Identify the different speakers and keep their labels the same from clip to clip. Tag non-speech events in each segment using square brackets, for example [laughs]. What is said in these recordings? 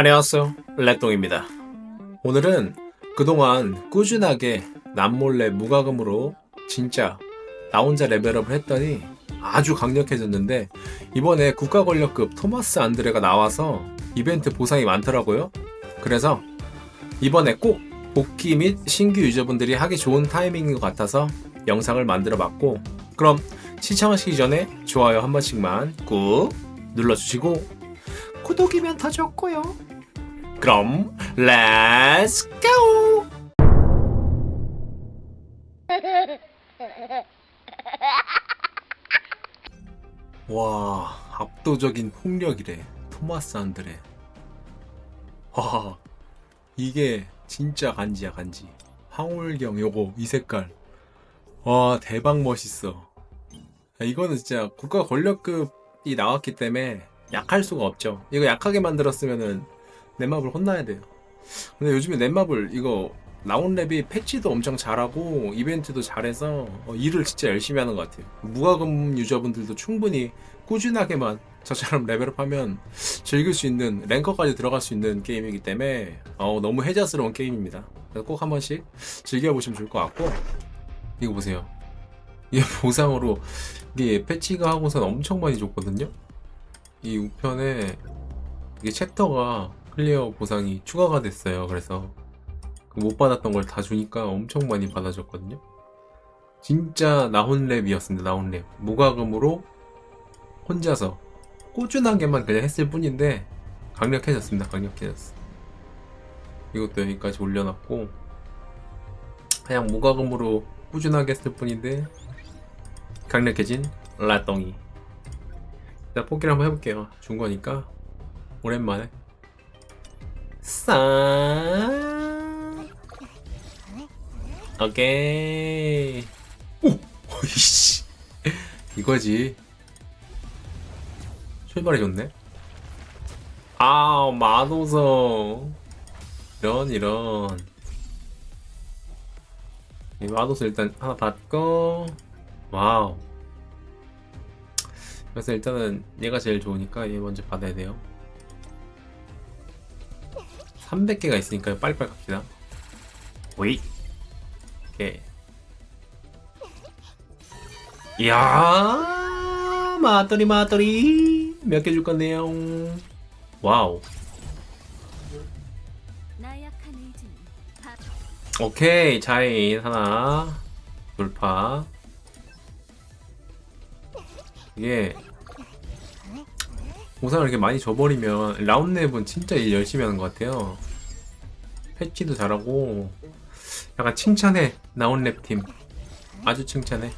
Speaker 1: 안녕하세요. 레똥입니다. 오늘은 그동안 꾸준하게 남몰래 무과금으로 진짜 나 혼자 레벨업을 했더니 아주 강력해졌는데 이번에 국가 권력급 토마스 안드레가 나와서 이벤트 보상이 많더라고요. 그래서 이번에 꼭 복귀 및 신규 유저분들이 하기 좋은 타이밍인 것 같아서 영상을 만들어 봤고 그럼 시청하시기 전에 좋아요 한 번씩만 꾹 눌러주시고 구독이면 더 좋고요. 그럼 렛츠 고! [laughs] 와 압도적인 폭력이래. 토마스 안드레. 와 이게 진짜 간지야 간지. 황홀경 요거 이 색깔. 와 대박 멋있어. 야, 이거는 진짜 국가 권력급이 나왔기 때문에 약할 수가 없죠. 이거 약하게 만들었으면은 넷마블 혼나야 돼요. 근데 요즘에 넷마블 이거 나온 랩이 패치도 엄청 잘하고 이벤트도 잘해서 어, 일을 진짜 열심히 하는 것 같아요. 무과금 유저분들도 충분히 꾸준하게만 저처럼 레벨업하면 즐길 수 있는 랭커까지 들어갈 수 있는 게임이기 때문에 어, 너무 해자스러운 게임입니다. 꼭 한 번씩 즐겨보시면 좋을 것 같고. 이거 보세요. 이게 보상으로 이게 패치가 하고선 엄청 많이 줬거든요 이 우편에 이게 챕터가 클리어 보상이 추가가 됐어요. 그래서 그 못 받았던 걸 다 주니까 엄청 많이 받아줬거든요. 진짜 나혼랩이었습니다. 나혼랩. 무과금으로 혼자서 꾸준하게만 그냥 했을 뿐인데 강력해졌습니다. 강력해졌어. 이것도 여기까지 올려놨고 그냥 무과금으로 꾸준하게 했을 뿐인데 강력해진 라똥이 일단 뽑기를 한번 해볼게요. 준 거니까. 오랜만에. 싹 오케이. 오! [laughs] 어이씨. 이거지. 출발이 좋네. 아 마도서 이런 이런. 이 마도서 일단 하나 받고. 와우 그래서 일단은 얘가 제일 좋으니까 얘 먼저 받아야 돼요 300개가 있으니까 빨리빨리 갑시다. 오이. 오케이. 이야, 마토리 마토리. 몇 개 줄 건데요? 와우. 오케이, 자인 하나. 돌파. 이게 보상을 이렇게 많이 줘버리면 라운랩은 진짜 일 열심히 하는 것 같아요. 패치도 잘하고 약간 칭찬해 나온 랩 팀 아주 칭찬해.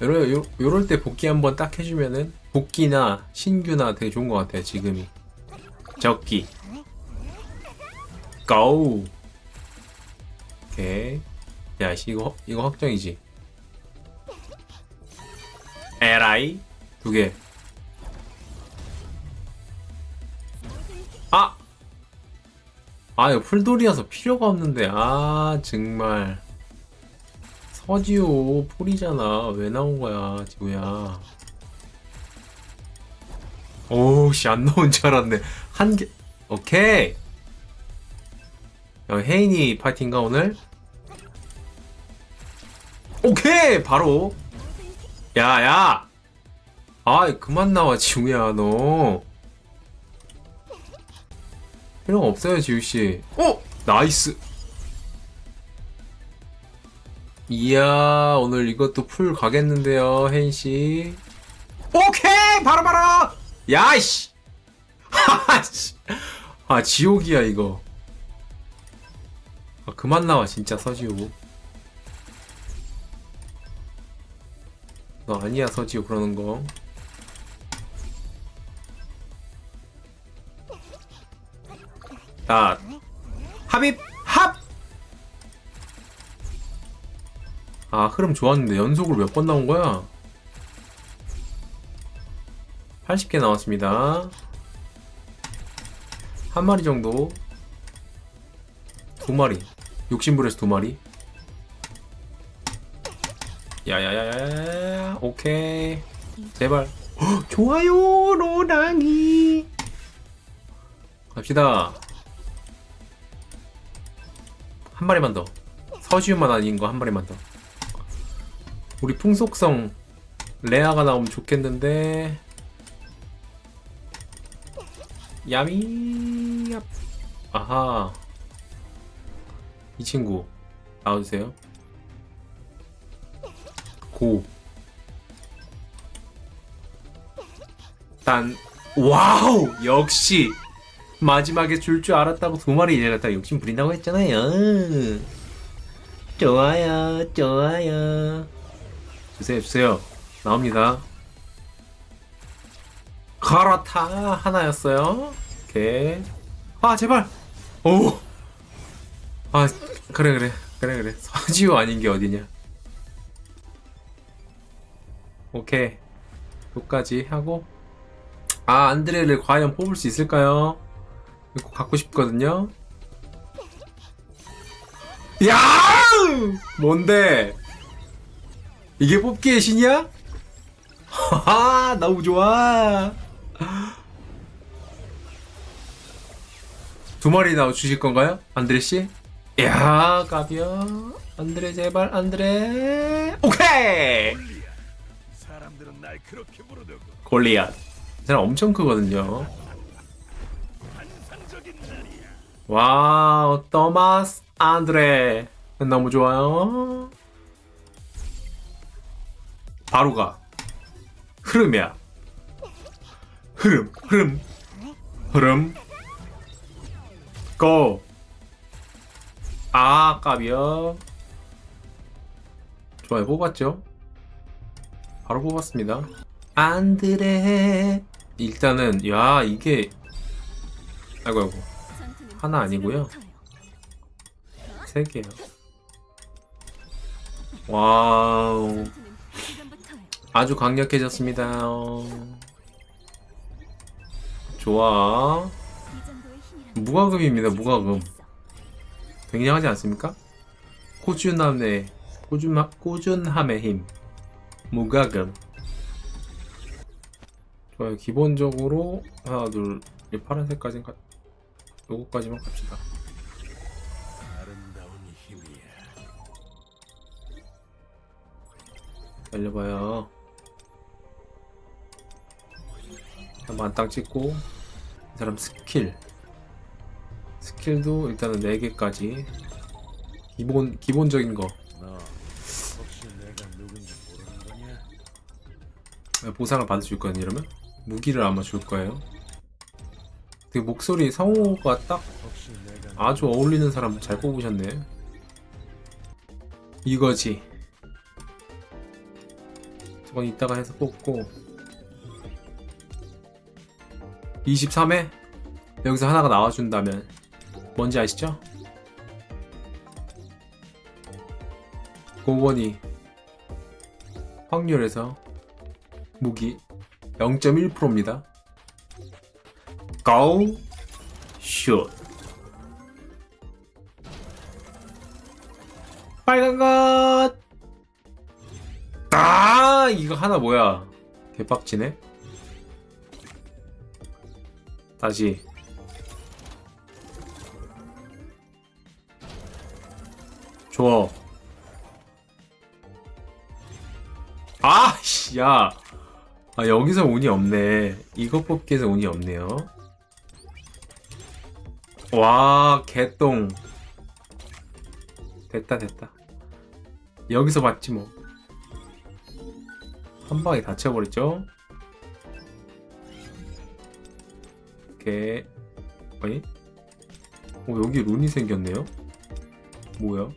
Speaker 1: 요럴, 때 복귀 한번 딱 해주면은 복귀나 신규나 되게 좋은 것 같아요 지금이. 적기. 고. 오케이. 야, 씨, 이거 이거 확정이지. 에라이 두 개. 아! 아, 이거 풀돌이어서 필요가 없는데, 아, 정말. 서지호, 풀이잖아. 왜 나온 거야, 지우야. 오우씨, 안 나온 줄 알았네. 한 개, 오케이. 야, 혜인이 파이팅가, 오늘? 오케이! 바로. 야, 야! 아이, 그만 나와, 지우야, 너. 필요 없어요, 지우씨. 어! 나이스! 이야, 오늘 이것도 풀 가겠는데요, 혜인씨. 오케이! 바로바로! 야이씨! [laughs] 하하씨! 아, 지옥이야, 이거. 아, 그만 나와, 진짜, 서지호. 너 아니야, 서지호, 그러는 거. 자, 합입 합. 아 흐름 좋았는데 연속으로 몇 번 나온 거야? 80개 나왔습니다. 한 마리 정도. 두 마리. 욕심부려서 두 마리. 야야야야야. 오케이. 제발. 헉, [gasps] 좋아요, 로랑이. 갑시다. 한 마리만 더. 서지우만 아닌 거 한 마리만 더. 우리 풍속성 레아가 나오면 좋겠는데. 야미. 야. 아하. 이 친구 나와주세요. 고. 단 와우 역시 마지막에 줄 줄 알았다고 두 마리 내렸다 욕심 부린다고 했잖아요. 좋아요, 좋아요. 주세요, 주세요. 나옵니다. 가라타 하나였어요. 오케이. 아 제발. 오. 아 그래 그래 그래 그래 서지우 아닌 게 어디냐. 오케이. 여기까지 하고 아 안드레를 과연 뽑을 수 있을까요? 이거 갖고 싶거든요. 야! 뭔데? 이게 뽑기의 신이야? 하하 너무 좋아. 두 마리 나와 주실 건가요, 안드레 씨? 야, 까비야. 안드레 제발 안드레. 오케이.
Speaker 2: 사람들은 날 그렇게 부르더군.
Speaker 1: 골리앗. 이 사람 엄청 크거든요. 와우, 토마스 안드레. 너무 좋아요. 바로 가. 흐름이야. 흐름, 흐름, 흐름. 고. 아, 깝이요. 좋아요, 뽑았죠? 바로 뽑았습니다. 안드레. 일단은, 야, 이게. 아이고, 아이고. 하나 아니고요. 세 개요. 와우. 아주 강력해졌습니다. 어. 좋아. 무과금입니다, 무과금. 굉장하지 않습니까? 꾸준함의, 꾸준, 꾸준함의 힘. 무과금. 좋아요. 기본적으로, 하나, 둘, 이 파란색까지 가, 요거까지만 갑시다.
Speaker 2: 아름다운 힘이야.
Speaker 1: 달려봐요. 만땅 찍고 이 사람 스킬 스킬도 일단은 4개까지 기본 기본적인 거? 보상을 받을 거거든 이러면 무기를 아마 줄 거예요. 되게 목소리 성우가 딱 아주 어울리는 사람 잘 뽑으셨네. 이거지. 저건 이따가 해서 뽑고 23회 여기서 하나가 나와준다면 뭔지 아시죠? 고건이 확률에서 무기 0.1%입니다. 고! 슛! 빨간 것! 아, 이거 하나 뭐야? 개빡치네? 다시. 좋아. 아, 씨, 야. 아, 여기서 운이 없네. 이거 뽑기에서 운이 없네요. 와, 개똥. 됐다, 됐다. 여기서 봤지 뭐. 한 방에 다쳐버렸죠? 오케이. 어이? 어, 여기 룬이 생겼네요? 뭐야?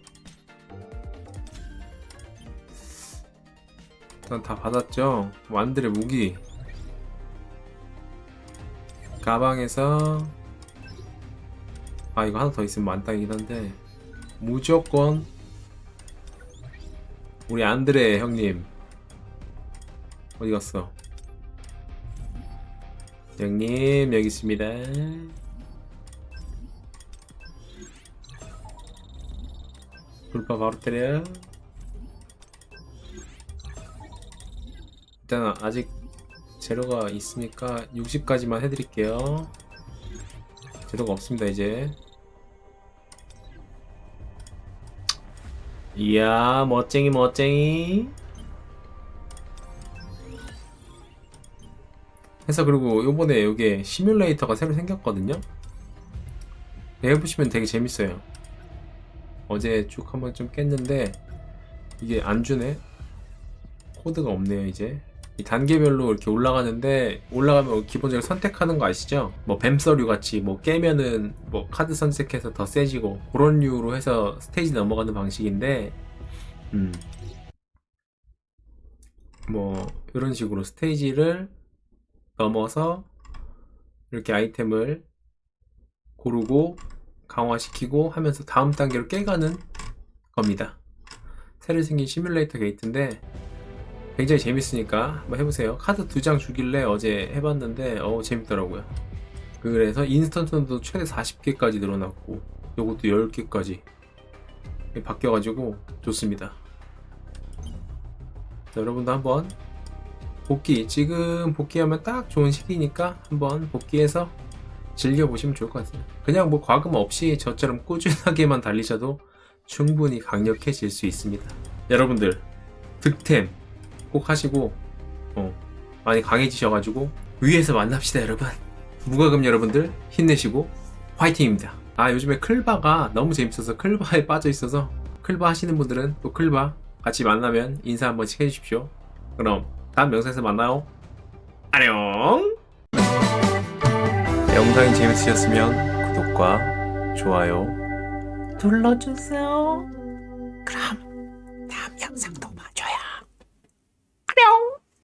Speaker 1: 일단 다 받았죠? 완들의 무기. 가방에서 아 이거 하나 더 있으면 만땅이긴 한데 무조건 우리 안드레 형님 어디 갔어? 형님 여기 있습니다. 불파 바로 때려. 일단 아직 재료가 있으니까 60까지만 해드릴게요. 제도가 없습니다 이제 이야 멋쟁이 멋쟁이. 해서 그리고 요번에 여기에 시뮬레이터가 새로 생겼거든요. 네, 해보시면 되게 재밌어요. 어제 쭉 한번 좀 깼는데 이게 안 주네. 코드가 없네요 이제. 이 단계별로 이렇게 올라가는데 올라가면 기본적으로 선택하는 거 아시죠? 뭐 뱀서류 같이 뭐 깨면은 뭐 카드 선택해서 더 세지고 그런 류로 해서 스테이지 넘어가는 방식인데 음. 뭐 이런 식으로 스테이지를 넘어서 이렇게 아이템을 고르고 강화시키고 하면서 다음 단계로 깨가는 겁니다. 새로 생긴 시뮬레이터 게이트인데 굉장히 재밌으니까 한번 해보세요. 카드 두 장 주길래 어제 해봤는데 어우 재밌더라고요. 그래서 인스턴트도 최대 40개까지 늘어났고 요것도 10개까지 바뀌어가지고 좋습니다. 자, 여러분도 한번 복귀 지금 복귀하면 딱 좋은 시기니까 한번 복귀해서 즐겨보시면 좋을 것 같아요. 그냥 뭐 과금 없이 저처럼 꾸준하게만 달리셔도 충분히 강력해질 수 있습니다. 여러분들 득템 꼭 하시고 어, 많이 강해지셔가지고 위에서 만납시다 여러분. 무과금 여러분들 힘내시고 화이팅입니다. 아 요즘에 클바가 너무 재밌어서 클바에 빠져 있어서 클바 하시는 분들은 또 클바 같이 만나면 인사 한 번씩 해주십시오. 그럼 다음 영상에서 만나요. 안녕! 영상이 재밌으셨으면 구독과 좋아요 눌러주세요. 그럼